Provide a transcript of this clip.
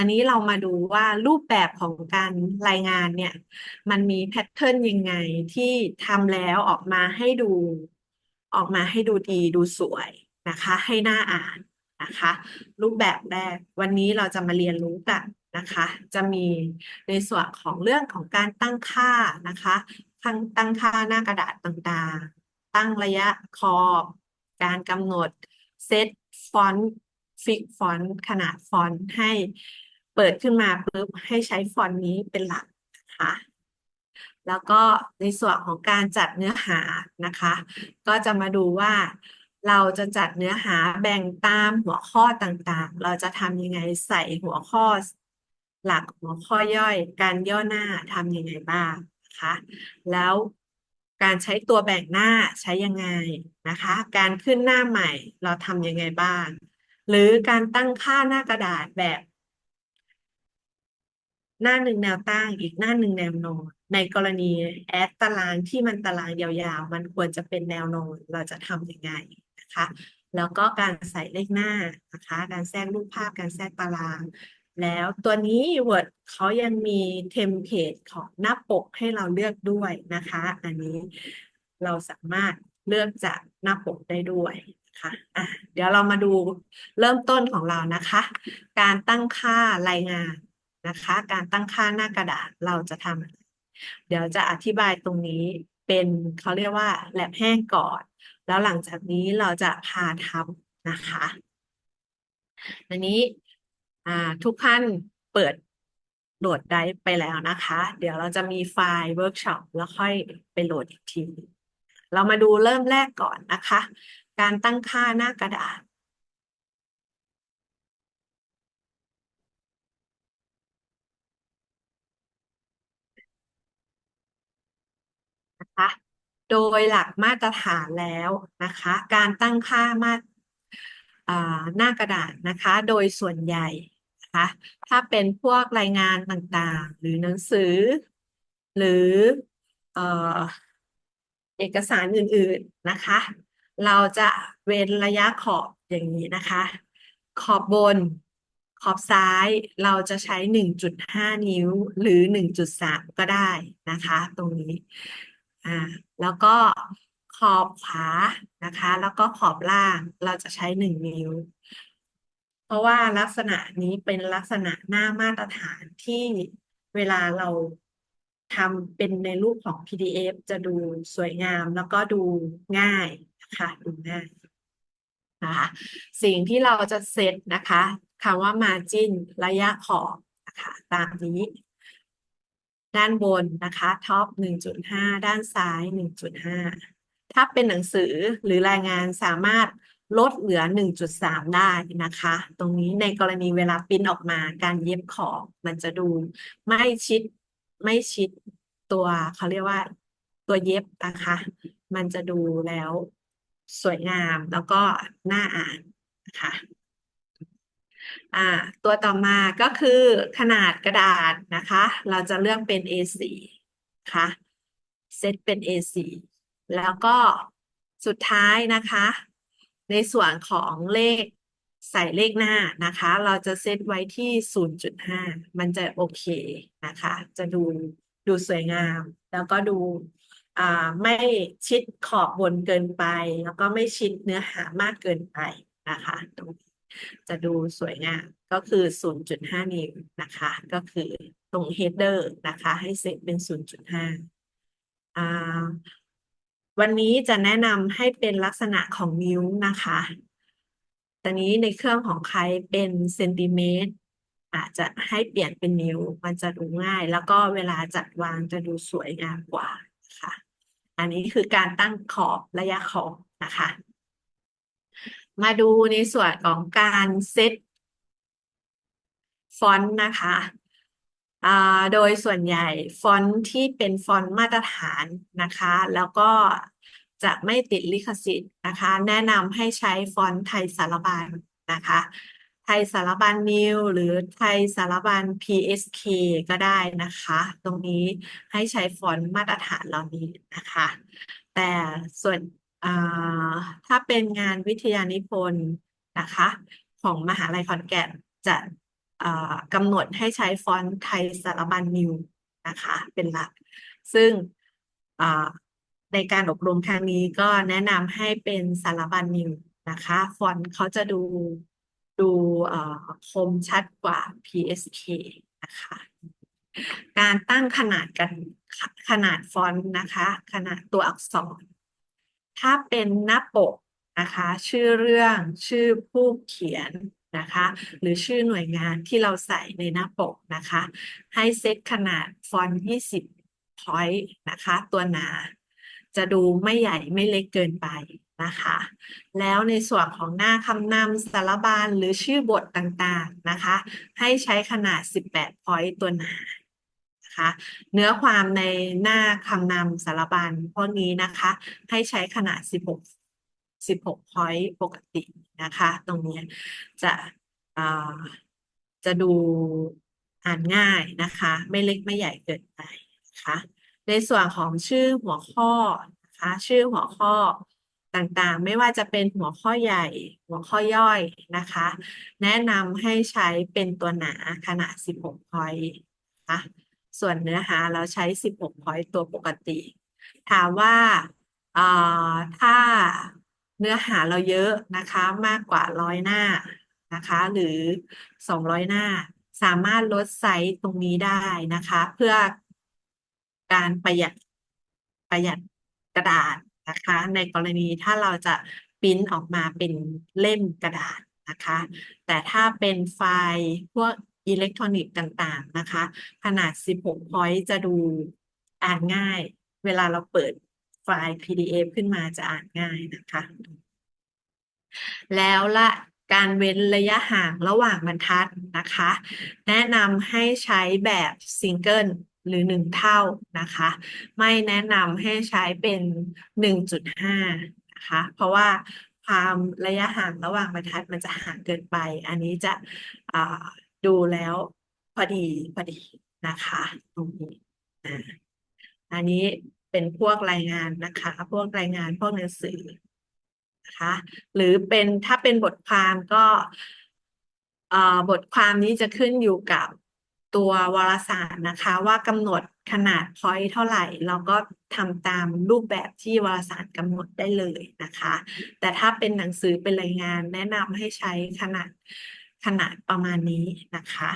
อันนี้เรามาดูว่ารูปแบบของการรายงานเนี่ย มันมีแพทเทิร์นยังไงที่ทำแล้วออกมาให้ดู ออกมาให้ดูดีดูสวยนะคะ ให้หน่าอ่านนะคะ รูปแบบแรกวันนี้เราจะมาเรียนรู้กันนะคะ จะมีในส่วนของเรื่องของการตั้งค่านะคะตั้งตั้งค่าหน้ากระดาษต่างๆ ตั้งระยะขอบ การกำหนดเซตฟอนต์ฟิกฟอนต์ขนาดฟอนต์ให้ เปิดขึ้นมาปุ๊บให้ใช้ฟอนต์นี้เป็นหลักนะคะแล้วก็ในส่วนของการจัดเนื้อหานะคะ ก็จะมาดูว่าเราจะจัดเนื้อหาแบ่งตามหัวข้อต่างๆ เราจะทำยังไงใส่หัวข้อหลักหัวข้อย่อย การย่อหน้าทำยังไงบ้างนะคะแล้วการใช้ตัวแบ่งหน้าใช้ยังไงนะคะ การขึ้นหน้าใหม่เราทำยังไงบ้าง หรือการตั้งค่าหน้ากระดาษแบบ หน้าหนึ่งแนวตั้งอีกหน้าหนึ่งแนวนอน ในกรณีแอดตารางที่มันตารางยาวๆ มันควรจะเป็นแนวนอนเราจะทำยังไงนะคะ แล้วก็การใส่เลขหน้านะคะ การแทรกรูปภาพการแทรกตาราง แล้วตัวนี้ Word เขายังมีเทมเพลตของหน้าปกให้เราเลือกด้วยนะคะ อันนี้เราสามารถเลือกจากหน้าปกได้ด้วยนะคะอะ เดี๋ยวเรามาดูเริ่มต้นของเรานะคะ การตั้งค่ารายงาน นะคะ การตั้งค่าหน้ากระดาษเราจะทำเดี๋ยวจะอธิบายตรงนี้เป็นเขาเรียกว่าแลบแห้งก่อน แล้วหลังจากนี้เราจะพาทำนะคะอันนี้ทุกท่านเปิดโหลดได้ไปแล้วนะคะ เดี๋ยวเราจะมีไฟล์เวิร์กช็อปแล้วค่อยไปโหลดอีกที เรามาดูเริ่มแรกก่อนนะคะ การตั้งค่าหน้ากระดาษ นะคะ โดยหลักมาตรฐานแล้วนะคะ การตั้งค่ามาหน้ากระดาษนะคะ โดยส่วนใหญ่นะคะ ถ้าเป็นพวกรายงานต่างๆ หรือหนังสือ หรือเออเอกสารอื่นๆนะคะ เราจะเว้นระยะขอบอย่างนี้นะคะ ขอบบนขอบซ้ายเราจะใช้ 1.5 นิ้วหรือ 1.3 ก็ได้นะคะ ตรงนี้ อ่าแล้วก็ขอบขวานะคะ แล้วก็ขอบล่างเราจะใช้1นิ้ว เพราะว่าลักษณะนี้เป็นลักษณะหน้ามาตรฐานที่เวลาเราทำเป็นในรูปของ PDF จะดูสวยงามแล้วก็ดูง่ายนะคะดูง่ายนะคะสิ่งที่เราจะเซตนะคะคำว่า margin ระยะขอบนะคะตามนี้ ด้านบนนะคะท็อป1.5 ด้านซ้าย 1.5 ถ้าเป็นหนังสือหรือรายงานสามารถลดเหลือ 1.3 ได้นะคะ ตรงนี้ในกรณีเวลาปิ้นออกมาการเย็บขอบมันจะดูไม่ชิดไม่ชิดตัวเขาเรียกว่าตัวเย็บนะคะ มันจะดูแล้วสวยงามแล้วก็น่าอ่านนะคะ อ่าตัวต่อมาก็คือขนาดกระดาษนะคะ เราจะเลือกเป็น A4 ค่ะเซตเป็น A4 แล้วก็สุดท้ายนะคะ ในส่วนของเลขใส่เลขหน้านะคะ เราจะเซตไว้ที่ 0.5 มันจะโอเคนะคะ จะดูดูสวยงาม แล้วก็ดูอ่าไม่ชิดขอบบนเกินไป แล้วก็ไม่ชิดเนื้อหามากเกินไปนะคะตรงนี้ จะดูสวยงามก็คือ 0.5 นิ้วนะคะ ก็คือตรง header นะคะ ให้เซตเป็น 0.5อ่าวันนี้จะแนะนำให้เป็นลักษณะของนิ้วนะคะ ตอนนี้ในเครื่องของใครเป็นเซนติเมตรอาจจะให้เปลี่ยนเป็นนิ้วมันจะดูง่าย แล้วก็เวลาจัดวางจะดูสวยงามกว่าค่ะ อันนี้คือการตั้งขอบระยะขอบนะคะ มาดูในส่วนของการเซตฟอนต์นะคะโดยส่วนใหญ่ฟอนต์ที่เป็นฟอนต์มาตรฐานนะคะ แล้วก็จะไม่ติดลิขสิทธิ์นะคะ แนะนำให้ใช้ฟอนต์ไทยสารบัญนะคะ ไทยสารบัญนิวหรือไทยสารบัญ PSK ก็ได้นะคะ ตรงนี้ให้ใช้ฟอนต์มาตรฐานเหล่านี้นะคะ แต่ส่วน ถ้าเป็นงานวิทยานิพนธ์นะคะ ของมหาลัยขอนแก่นจะอ่ากำหนดให้ใช้ฟอนต์ไทยสารบัญนิวนะคะ เป็นหลัก ซึ่งอ่าในการอบรมครั้งนี้ก็แนะนำให้เป็นสารบัญนิวนะคะ ฟอนต์เขาจะดูดูอ่อคมชัดกว่า PSK นะคะ การตั้งขนาดกันขนาดฟอนต์นะคะ ขนาดตัวอักษร ถ้าเป็นหน้าปกนะคะ ชื่อเรื่องชื่อผู้เขียนนะคะ หรือชื่อหน่วยงานที่เราใส่ในหน้าปกนะคะ ให้เซตขนาดฟอนต์20 point นะคะ ตัวหนา จะดูไม่ใหญ่ไม่เล็กเกินไปนะคะ แล้วในส่วนของหน้าคำนำสารบัญหรือชื่อบทต่างๆนะคะ ให้ใช้ขนาด 18 point ตัวหนา นะคะเนื้อความในหน้าคำนำสารบัญพวกนี้นะคะ ให้ใช้ขนาด 16 16 point ปกตินะคะ ตรงนี้จะจะดูอ่านง่ายนะคะ ไม่เล็กไม่ใหญ่เกินไปนะคะในส่วนของชื่อหัวข้อนะคะชื่อหัวข้อต่างๆ ไม่ว่าจะเป็นหัวข้อใหญ่ หัวข้อย่อยนะคะ แนะนำให้ใช้เป็นตัวหนาขนาด 16 point นะคะ ส่วนเนื้อหาเราใช้ 16 point ตัวปกติ ถามว่าถ้าเนื้อหาเราเยอะนะคะมากกว่าร้อยหน้านะคะ หรือ 200 หน้าสามารถลดไซส์ตรงนี้ได้นะคะ เพื่อการประหยัดประหยัดกระดาษนะคะ ในกรณีถ้าเราจะปริ้นออกมาเป็นเล่มกระดาษนะคะ แต่ถ้าเป็นไฟล์พวก อิเล็กทรอนิกส์ต่างๆนะคะ ขนาด 16 point จะดูอ่านง่าย เวลาเราเปิดไฟล์ PDF ขึ้นมาจะอ่านง่ายนะคะ แล้วละการเว้นระยะห่างระหว่างบรรทัดนะคะ แนะนำให้ใช้แบบซิงเกิลหรือหนึ่งเท่านะคะ ไม่แนะนำให้ใช้เป็นหนึ่งจุดห้านะคะ เพราะว่าความระยะห่างระหว่างบรรทัดมันจะห่างเกินไป อันนี้จะ ดูแล้วพอดีพอดีนะคะตรงนี้อันนี้เป็นพวกรายงานนะคะ พวกรายงานพวกหนังสือนะคะหรือเป็นถ้าเป็นบทความก็บทความนี้จะขึ้นอยู่กับตัววารสารนะคะ ว่ากำหนดขนาด point เท่าไหร่ เราก็ทำตามรูปแบบที่วารสารกำหนดได้เลยนะคะ แต่ถ้าเป็นหนังสือเป็นรายงานแนะนำให้ใช้ขนาด ขนาดประมาณนี้นะคะ